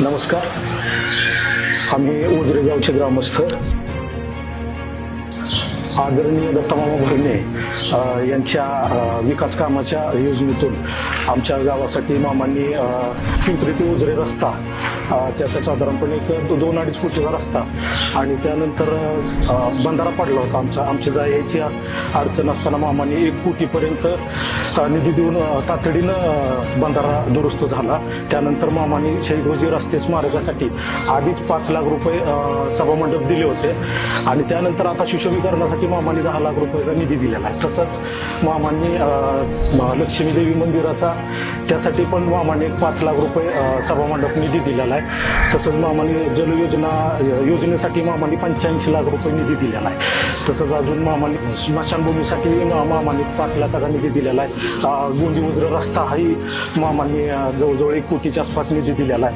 नमस्कार. आम्ही उजरे गावचे ग्रामस्थ आदरणीय दत्तमामा भरणे यांच्या विकास कामाच्या योजनेतून आमच्या गावासाठी मामांनी पिंपरी ते उजरे रस्ता त्याचा साधारणपणे एक दोन अडीच फुटीचा रस्ता आणि त्यानंतर बंधारा पडला होता आमचा. जा जायची अडचण असताना मामांनी एक कोटीपर्यंत निधी देऊन तातडीनं बंधारा दुरुस्त झाला. त्यानंतर मामांनी शहीदोजी रस्ते स्मारकासाठी आधीच पाच लाख रुपये सभामंडप दिले होते. आणि त्यानंतर आता सुशोभीकरणासाठी मामाने दहा लाख रुपयाचा निधी दिलेला आहे. तसंच मामांनी लक्ष्मीदेवी मंदिराचा त्यासाठी पण मामांनी एक पाच लाख रुपये सभामंडप निधी दिलेला आहे. तसंच मामांनी जलयोजना योजनेसाठी मामाने पंच्याऐंशी लाख रुपये निधी दिलेला आहे. तसंच अजून मामाने स्मशानभूमीसाठी मामाने पाच लाखाचा निधी दिलेला आहे. गोंदी उजरा रस्ता हाही मामाने जवळजवळ एक कोटीच्या आसपास निधी दिलेला आहे.